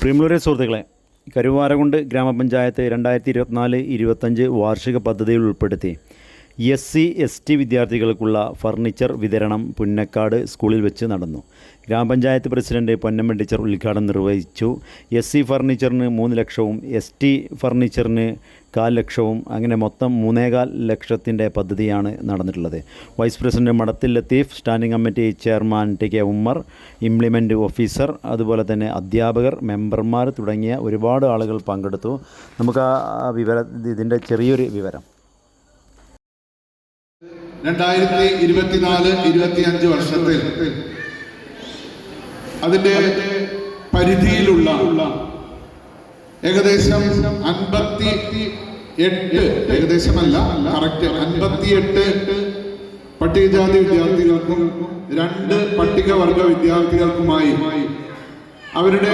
പ്രിയമുള്ളവരെ സുഹൃത്തുക്കളെ കരുവാരകുണ്ട് ഗ്രാമപഞ്ചായത്ത് രണ്ടായിരത്തി ഇരുപത്തിനാല് ഇരുപത്തഞ്ച് വാർഷിക പദ്ധതിയിൽ ഉൾപ്പെടുത്തി. എസ് സി എസ് ടി വിദ്യാർത്ഥികൾക്കുള്ള ഫർണിച്ചർ വിതരണം പുന്നക്കാട് സ്കൂളിൽ വെച്ച് നടന്നു. ഗ്രാമപഞ്ചായത്ത് പ്രസിഡന്റ് പൊന്നമ്മ ടീച്ചർ ഉദ്ഘാടനം നിർവഹിച്ചു. എസ് സി ഫർണിച്ചറിന് മൂന്ന് ലക്ഷവും എസ് ടി ഫർണിച്ചറിന് കാൽ ലക്ഷവും അങ്ങനെ മൊത്തം മൂന്നേകാൽ ലക്ഷത്തിന്റെ പദ്ധതിയാണ് നടന്നിട്ടുള്ളത്. Vice president Madathil Latheef standing committee chairman T K Ummer implement officer അതുപോലെ തന്നെ അധ്യാപകർ മെമ്പർമാർ തുടങ്ങിയ ഒരുപാട് ആളുകൾ പങ്കെടുത്തു. നമുക്ക് ആ വിവര ഇതിന്റെ ചെറിയൊരു വിവരം. രണ്ടായിരത്തി ഇരുപത്തിനാല് ഇരുപത്തിയഞ്ച് വർഷത്തിൽ അതിന്റെ പരിധിയിലുള്ള ഏകദേശം അൻപത്തി എട്ട് ഏകദേശമല്ല കറക്റ്റ് അൻപത്തിയെട്ട് പട്ടികജാതി വിദ്യാർത്ഥികൾക്കും രണ്ട് പട്ടികവർഗ വിദ്യാർത്ഥികൾക്കുമായി അവരുടെ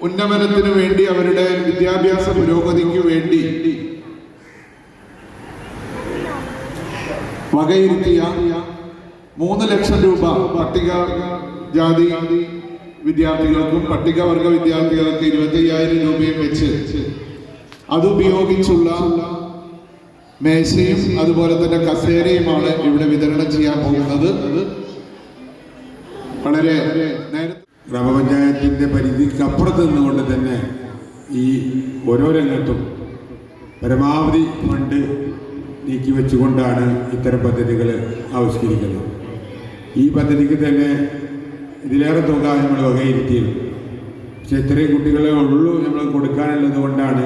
ഉന്നമനത്തിനു വേണ്ടി അവരുടെ വിദ്യാഭ്യാസ പുരോഗതിക്ക് വേണ്ടി വകയിരുത്തിയ മൂന്ന് ലക്ഷം രൂപ പട്ടിക ജാതി വിദ്യാർത്ഥികൾക്കും പട്ടികവർഗ വിദ്യാർത്ഥികൾക്ക് ഇരുപത്തയ്യായിരം രൂപയും വെച്ച് അതുപയോഗിച്ചുള്ള മേശയും അതുപോലെ തന്നെ കസേരയുമാണ് ഇവിടെ വിതരണം ചെയ്യാൻ പോകുന്നത്. വളരെ നേരത്തെ ഗ്രാമപഞ്ചായത്തിന്റെ പരിധിക്ക് അപ്പുറത്ത് നിന്നുകൊണ്ട് തന്നെ ഈ ഓരോ രംഗത്തും പരമാവധി ഫണ്ട് നീക്കി വെച്ചുകൊണ്ടാണ് ഇത്തരം പദ്ധതികൾ ആവിഷ്കരിക്കുന്നത്. ഈ പദ്ധതിക്ക് തന്നെ ഇതിലേറെ തുക നമ്മൾ വകയിരുത്തിയിരുന്നു പക്ഷെ ഇത്രയും കുട്ടികളെ ഉള്ളൂ നമ്മൾ കൊടുക്കാനുള്ളത് കൊണ്ടാണ്.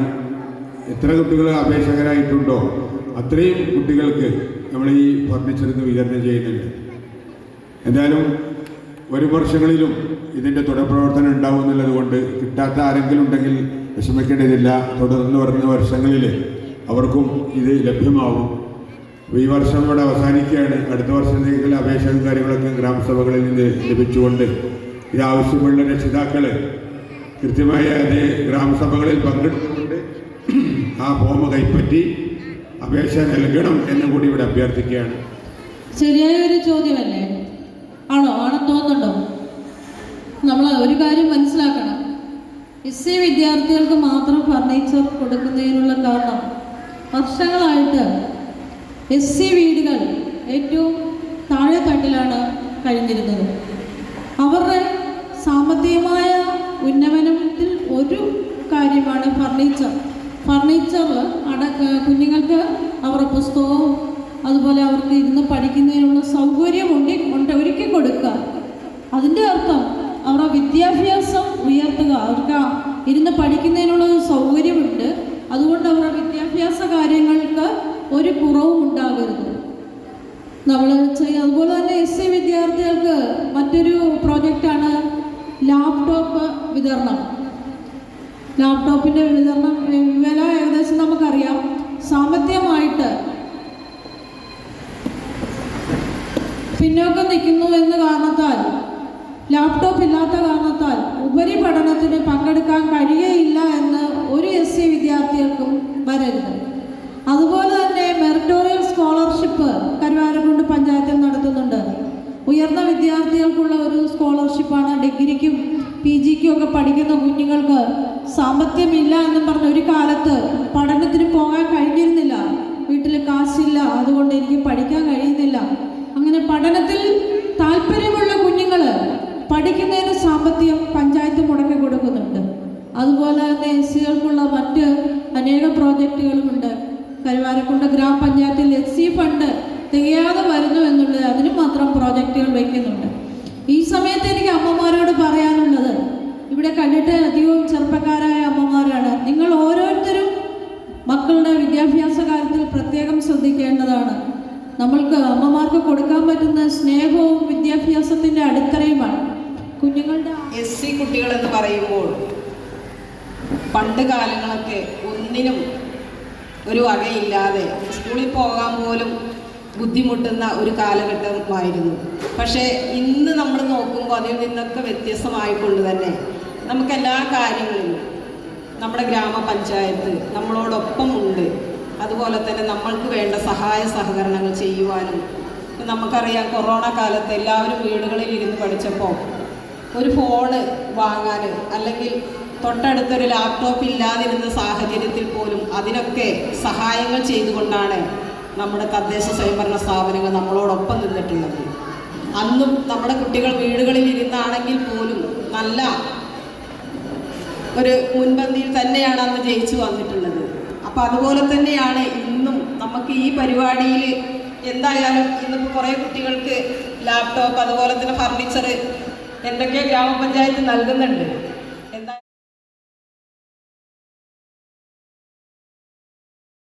എത്ര കുട്ടികൾ അപേക്ഷകരായിട്ടുണ്ടോ അത്രയും കുട്ടികൾക്ക് നമ്മൾ ഈ ഫർണിച്ചർ ഇന്ന് വിതരണം ചെയ്യുന്നുണ്ട്. എന്തായാലും ഒരു വർഷങ്ങളിലും ഇതിന്റെ തുടർപ്രവർത്തനം ഉണ്ടാവും എന്നുള്ളത് കൊണ്ട് കിട്ടാത്ത ആരെങ്കിലും ഉണ്ടെങ്കിൽ വിഷമിക്കേണ്ടതില്ല. തുടർന്ന് വരുന്ന വർഷങ്ങളിൽ അവർക്കും ഇത് ലഭ്യമാവും. ഈ വർഷം ഇവിടെ അവസാനിക്കുകയാണ്. അടുത്ത വർഷത്തേക്കുള്ള അപേക്ഷകളും കാര്യങ്ങളൊക്കെ ഗ്രാമസഭകളിൽ നിന്ന് ലഭിച്ചുകൊണ്ട് ഇത് ആവശ്യമുള്ള രക്ഷിതാക്കൾ കൃത്യമായ അത് ഗ്രാമസഭകളിൽ പങ്കെടുത്തുകൊണ്ട് ആ ഫോം കൈപ്പറ്റി അപേക്ഷ നൽകണം എന്നും കൂടി ഇവിടെ അഭ്യർത്ഥിക്കുകയാണ്. ശരിയായ ഒരു ചോദ്യമല്ലേ? ആണോ? ആണെന്ന് തോന്നുന്നുണ്ടോ? നമ്മൾ ഒരു കാര്യം മനസ്സിലാക്കണം. എസ് സി വിദ്യാർത്ഥികൾക്ക് മാത്രം ഫർണിച്ചർ കൊടുക്കുന്നതിനുള്ള കാരണം വർഷങ്ങളായിട്ട് എസ് സി വീടുകൾ ഏറ്റവും താഴെ തട്ടിലാണ് കഴിഞ്ഞിരുന്നത്. അവരുടെ സാമ്പത്തികമായ ഉന്നമനത്തിൽ ഒരു കാര്യമാണ് ഫർണിച്ചർ. ഫർണിച്ചർ അട കുഞ്ഞുങ്ങൾക്ക് അവരുടെ പുസ്തകവും അതുപോലെ അവർക്ക് ഇരുന്ന് പഠിക്കുന്നതിനുള്ള സൗകര്യം ഉണ്ടി ഉണ്ട് ഒരുക്കി കൊടുക്കുക. അതിന്റെ അർത്ഥം അവരുടെ വിദ്യാഭ്യാസം ഉയർത്തുക. അവർക്ക് ഇരുന്ന് പഠിക്കുന്നതിനുള്ള സൗകര്യമുണ്ട്. അതുകൊണ്ട് അവരുടെ വിദ്യാഭ്യാസ കാര്യങ്ങൾക്ക് ഒരു കുറവും ഉണ്ടാകരുത്. നമ്മൾ അതുപോലെ തന്നെ എസ് സി വിദ്യാർത്ഥികൾക്ക് മറ്റൊരു പ്രോജക്റ്റാണ് ലാപ്ടോപ്പ് വിതരണം. ലാപ്ടോപ്പിന്റെ വിതരണം വില ഏകദേശം നമുക്കറിയാം. സാമ്പത്തികമായിട്ട് പിന്നോക്കം നിൽക്കുന്നു എന്ന കാരണത്താൽ ലാപ്ടോപ്പ് ഇല്ലാത്ത കാരണത്താൽ ഉപരിപഠനത്തിന് പങ്കെടുക്കാൻ കഴിയുകയില്ല വിദ്യാർത്ഥികൾക്കും അതുപോലെ തന്നെ മെറിറ്റോറിയൽ സ്കോളർഷിപ്പ് കരുവാരക്കുണ്ട് പഞ്ചായത്തിൽ നടത്തുന്നുണ്ട്. ഉയർന്ന വിദ്യാർത്ഥികൾക്കുള്ള ഒരു സ്കോളർഷിപ്പാണ്. ഡിഗ്രിക്കും പി ജിക്കും ഒക്കെ പഠിക്കുന്ന കുഞ്ഞുങ്ങൾക്ക് സാമ്പത്തികമില്ല എന്നും പറഞ്ഞ ഒരു കാലത്ത് പഠനത്തിന് പോകാൻ കഴിഞ്ഞിരുന്നില്ല. വീട്ടിൽ കാശില്ല അതുകൊണ്ട് എനിക്ക് പഠിക്കാൻ കഴിയുന്നില്ല. അങ്ങനെ പഠനത്തിൽ താല്പര്യമുള്ള കുഞ്ഞുങ്ങൾ പഠിക്കുന്നതിന് സാമ്പത്തികം പഞ്ചായത്ത് മുടക്കി കൊടുക്കുന്നുണ്ട്. അതുപോലെ തന്നെ എസ് സികൾക്കുള്ള പ്രോജക്റ്റുകളുമുണ്ട് കരുവാരക്കുണ്ട് ഗ്രാമപഞ്ചായത്തിൽ എസ് സി ഫണ്ട് തികയാതെ വരുന്നു എന്നുള്ളത് അതിന് മാത്രം പ്രോജക്റ്റുകൾ വയ്ക്കുന്നുണ്ട് ഈ സമയത്ത് എനിക്ക് അമ്മമാരോട് പറയാനുള്ളത് ഇവിടെ കണ്ടിട്ട് അധികവും ചെറുപ്പക്കാരായ അമ്മമാരാണ്. നിങ്ങൾ ഓരോരുത്തരും മക്കളുടെ വിദ്യാഭ്യാസ കാര്യത്തിൽ പ്രത്യേകം ശ്രദ്ധിക്കേണ്ടതാണ്. നമ്മൾക്ക് അമ്മമാർക്ക് കൊടുക്കാൻ പറ്റുന്ന സ്നേഹവും വിദ്യാഭ്യാസത്തിന്റെ അടിത്തറയുമാണ്. കുഞ്ഞുങ്ങളുടെ എസ് സി കുട്ടികളെന്ന് പറയുമ്പോൾ പണ്ട് കാലങ്ങളൊക്കെ ഒന്നിനും ഒരു വകയില്ലാതെ സ്കൂളിൽ പോകാൻ പോലും ബുദ്ധിമുട്ടുന്ന ഒരു കാലഘട്ടമായിരുന്നു. പക്ഷേ ഇന്ന് നമ്മൾ നോക്കുമ്പോൾ അതിൽ നിന്നൊക്കെ വ്യത്യസ്തമായിക്കൊണ്ട് തന്നെ നമുക്ക് എല്ലാ കാര്യങ്ങളിലും നമ്മുടെ ഗ്രാമപഞ്ചായത്ത് നമ്മളോടൊപ്പം ഉണ്ട് അതുപോലെ തന്നെ നമ്മൾക്ക് വേണ്ട സഹായ സഹകരണങ്ങൾ ചെയ്യുവാനും നമുക്കറിയാം കൊറോണ കാലത്ത് എല്ലാവരും വീടുകളിൽ ഇരുന്ന് പഠിച്ചപ്പോൾ ഒരു ഫോണ് വാങ്ങാൻ അല്ലെങ്കിൽ തൊട്ടടുത്തൊരു ലാപ്ടോപ്പ് ഇല്ലാതിരുന്ന സാഹചര്യത്തിൽ പോലും അതിനൊക്കെ സഹായങ്ങൾ ചെയ്തുകൊണ്ടാണ് നമ്മുടെ തദ്ദേശ സ്വയംഭരണ സ്ഥാപനങ്ങൾ നമ്മളോടൊപ്പം നിന്നിട്ടുള്ളത്. അന്നും നമ്മുടെ കുട്ടികൾ വീടുകളിൽ ഇരുന്നാണെങ്കിൽ പോലും നല്ല ഒരു മുൻപന്തിയിൽ തന്നെയാണ് അന്ന് ജയിച്ചു വന്നിട്ടുള്ളത്. അപ്പോൾ അതുപോലെ തന്നെയാണ് ഇന്നും നമുക്ക് ഈ പരിപാടിയിൽ എന്തായാലും ഇന്നിപ്പോൾ കുറേ കുട്ടികൾക്ക് ലാപ്ടോപ്പ് അതുപോലെ തന്നെ ഫർണിച്ചർ എന്തൊക്കെയോ ഗ്രാമപഞ്ചായത്ത് നൽകുന്നുണ്ട്.